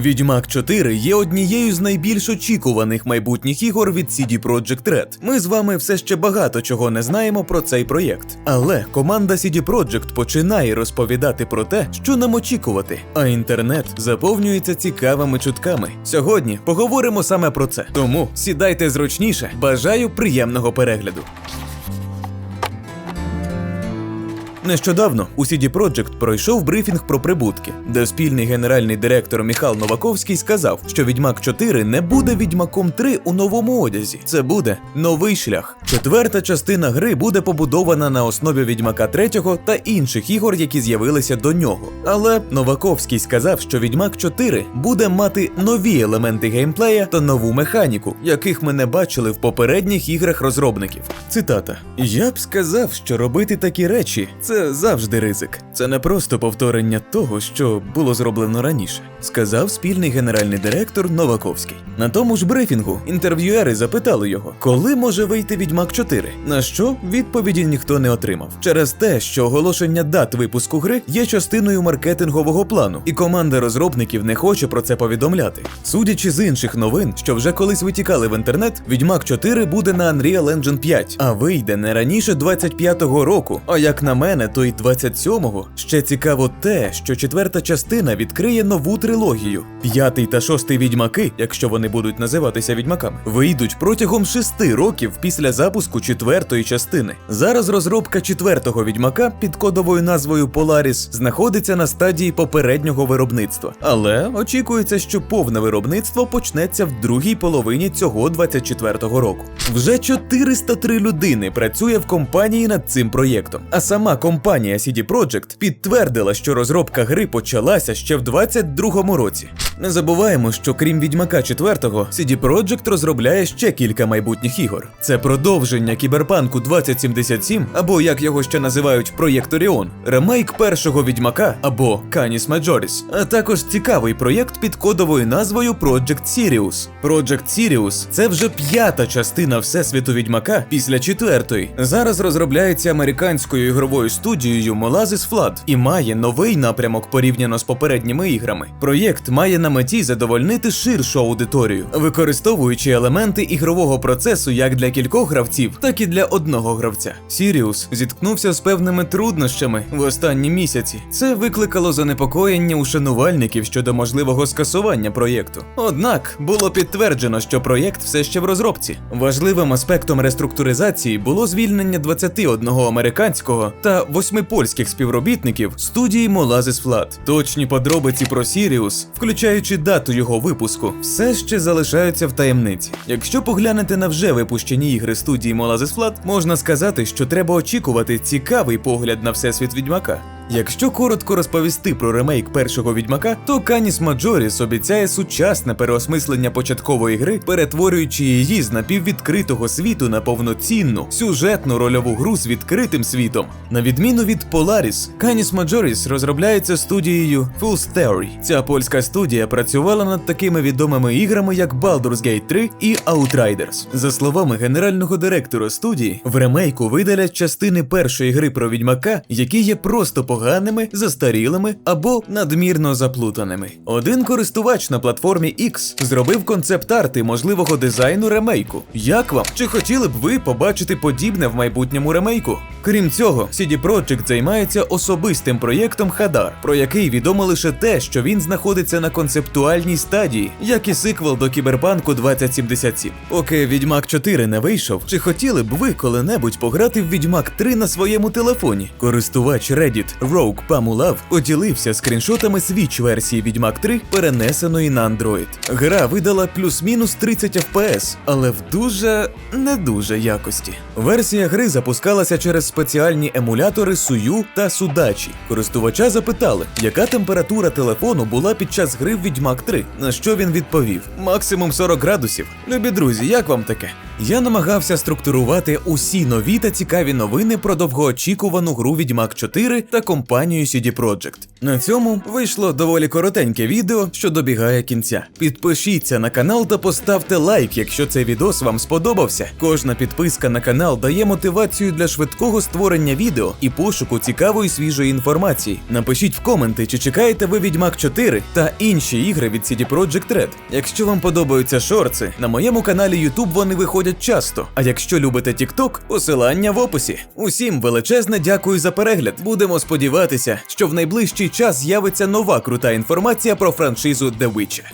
Відьмак 4 є однією з найбільш очікуваних майбутніх ігор від CD Projekt Red. Ми з вами все ще багато чого не знаємо про цей проєкт. Але команда CD Projekt починає розповідати про те, що нам очікувати. А інтернет заповнюється цікавими чутками. Сьогодні поговоримо саме про це. Тому сідайте зручніше. Бажаю приємного перегляду. Нещодавно у CD Projekt пройшов брифінг про прибутки, де спільний генеральний директор Міхал Новаковський сказав, що Відьмак 4 не буде Відьмаком 3 у новому одязі. Це буде новий шлях. Четверта частина гри буде побудована на основі Відьмака 3 та інших ігор, які з'явилися до нього. Але Новаковський сказав, що Відьмак 4 буде мати нові елементи геймплея та нову механіку, яких ми не бачили в попередніх іграх розробників. Цитата: Я б сказав, що робити такі речі це завжди ризик. Це не просто повторення того, що було зроблено раніше, сказав спільний генеральний директор Новаковський. На тому ж брифінгу інтерв'юери запитали його, коли може вийти Відьмак 4, на що відповіді ніхто не отримав. Через те, що оголошення дат випуску гри є частиною маркетингового плану, і команда розробників не хоче про це повідомляти. Судячи з інших новин, що вже колись витікали в інтернет, Відьмак 4 буде на Unreal Engine 5, а вийде не раніше 25-го року. А як на мене, то й 27-го. Ще цікаво те, що четверта частина відкриє нову трилогію. П'ятий та шостий відьмаки, якщо вони будуть називатися відьмаками, вийдуть протягом шести років після запуску четвертої частини. Зараз розробка четвертого відьмака під кодовою назвою Polaris знаходиться на стадії попереднього виробництва, але очікується, що повне виробництво почнеться в другій половині цього 24-го року. Вже 403 людини працює в компанії над цим проєктом, а сама компанія CD Projekt підтвердила, що розробка гри почалася ще в 22-му році. Не забуваємо, що крім Відьмака 4-го, CD Projekt розробляє ще кілька майбутніх ігор. Це продовження кіберпанку 2077, або як його ще називають проєкт Оріон, ремейк першого відьмака або Canis Majoris, а також цікавий проєкт під кодовою назвою Project Sirius. Project Sirius – це вже п'ята частина всесвіту відьмака після четвертої. Зараз розробляється американською ігровою студією Molasses Flood і має новий напрямок порівняно з попередніми іграми. Проєкт має на меті задовольнити ширшу аудиторію, використовуючи елементи ігрового процесу як для кількох гравців, так і для одного гравця. Сіріус зіткнувся з певними труднощами в останні місяці. Це викликало занепокоєння у шанувальників щодо можливого скасування проєкту. Однак було підтверджено, що проєкт все ще в розробці. Важливим аспектом реструктуризації було звільнення 21 американського та 8 польських співробітників студії Молазис Флат. Точні подробиці про Сіріус, включаючи дату його випуску, все ще залишаються в таємниці. Якщо поглянете на вже випущені ігри студії Молазис Флат, можна сказати, що треба очікувати цікавий погляд на всесвіт відьмака. Якщо коротко розповісти про ремейк першого відьмака, то Canis Majoris обіцяє сучасне переосмислення початкової гри, перетворюючи її з напіввідкритого світу на повноцінну сюжетну рольову гру з відкритим світом. На відміну від Polaris, Canis Majoris розробляється студією Fools Theory. Ця польська студія працювала над такими відомими іграми, як Baldur's Gate 3 і Outriders. За словами генерального директора студії, в ремейку видалять частини першої гри про відьмака, які є просто поганими, застарілими або надмірно заплутаними. Один користувач на платформі X зробив концепт-арти можливого дизайну ремейку. Як вам? Чи хотіли б ви побачити подібне в майбутньому ремейку? Крім цього, CD Projekt займається особистим проєктом Хадар, про який відомо лише те, що він знаходиться на концептуальній стадії, як і сиквел до Кіберпанку 2077. Поки Відьмак 4 не вийшов, чи хотіли б ви коли-небудь пограти в Відьмак 3 на своєму телефоні? Користувач Reddit Rogue Pamulav поділився скріншотами Switch версії Відьмак 3, перенесеної на Android. Гра видала плюс-мінус 30 FPS, але в дуже не дуже якості. Версія гри запускалася через спеціальні емулятори Сую та Судачі. Користувача запитали, яка температура телефону була під час гри в Відьмак 3, на що він відповів: максимум 40 градусів. Любі друзі, як вам таке? Я намагався структурувати усі нові та цікаві новини про довгоочікувану гру Відьмак 4 та компанію CD Projekt. На цьому вийшло доволі коротеньке відео, що добігає кінця. Підпишіться на канал та поставте лайк, якщо цей відос вам сподобався. Кожна підписка на канал дає мотивацію для швидкого створення відео і пошуку цікавої свіжої інформації. Напишіть в коменти, чи чекаєте ви Відьмак 4 та інші ігри від CD Projekt Red. Якщо вам подобаються шорти, на моєму каналі YouTube вони виходять часто. А якщо любите TikTok, посилання в описі. Усім величезне дякую за перегляд. Будемо сподіватися, що в найближчий час з'явиться нова крута інформація про франшизу The Witcher.